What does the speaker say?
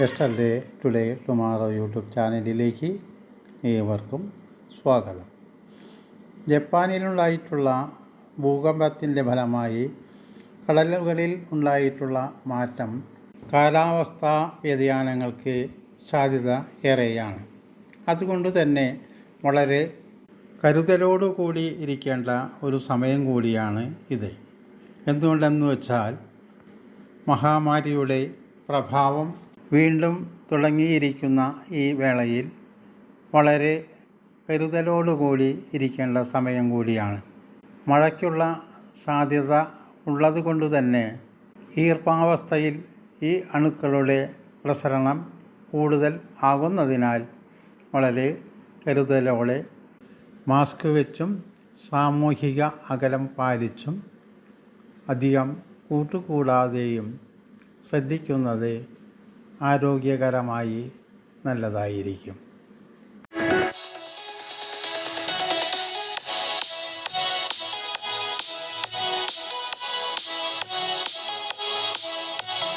Yesterday today tomorrow YouTube ചാനലിലേക്ക് ഏവർക്കും സ്വാഗതം. ജപ്പാനിലുണ്ടായിട്ടുള്ള ഭൂകമ്പത്തിന്റെ ഫലമായി കടലുകളിൽ ഉണ്ടായിട്ടുള്ള മാറ്റം കാലാവസ്ഥാ വ്യതിയാനങ്ങൾക്ക് സാധ്യത ഏറെയാണ്. അതുകൊണ്ട് തന്നെ വളരെ കരുതലോടുകൂടി ഇരിക്കേണ്ട ഒരു സമയം കൂടിയാണ് ഇത്. എന്തുകൊണ്ടെന്ന് വെച്ചാൽ മഹാമാരിയുടെ പ്രഭാവം വീണ്ടും തുടങ്ങിയിരിക്കുന്ന ഈ വേളയിൽ വളരെ കരുതലോടുകൂടി ഇരിക്കേണ്ട സമയം കൂടിയാണ്. മഴയ്ക്കുള്ള സാധ്യത ഉള്ളതുകൊണ്ട് തന്നെ ഈർപ്പാവസ്ഥയിൽ ഈ അണുക്കളുടെ പ്രസരണം കൂടുതൽ ആകുന്നതിനാൽ വളരെ കരുതലോടെ മാസ്ക് വെച്ചും സാമൂഹിക അകലം പാലിച്ചും അധികം കൂട്ടുകൂടാതെയും ശ്രദ്ധിക്കുന്നത് ആരോഗ്യകരമായി നല്ലതായിരിക്കും.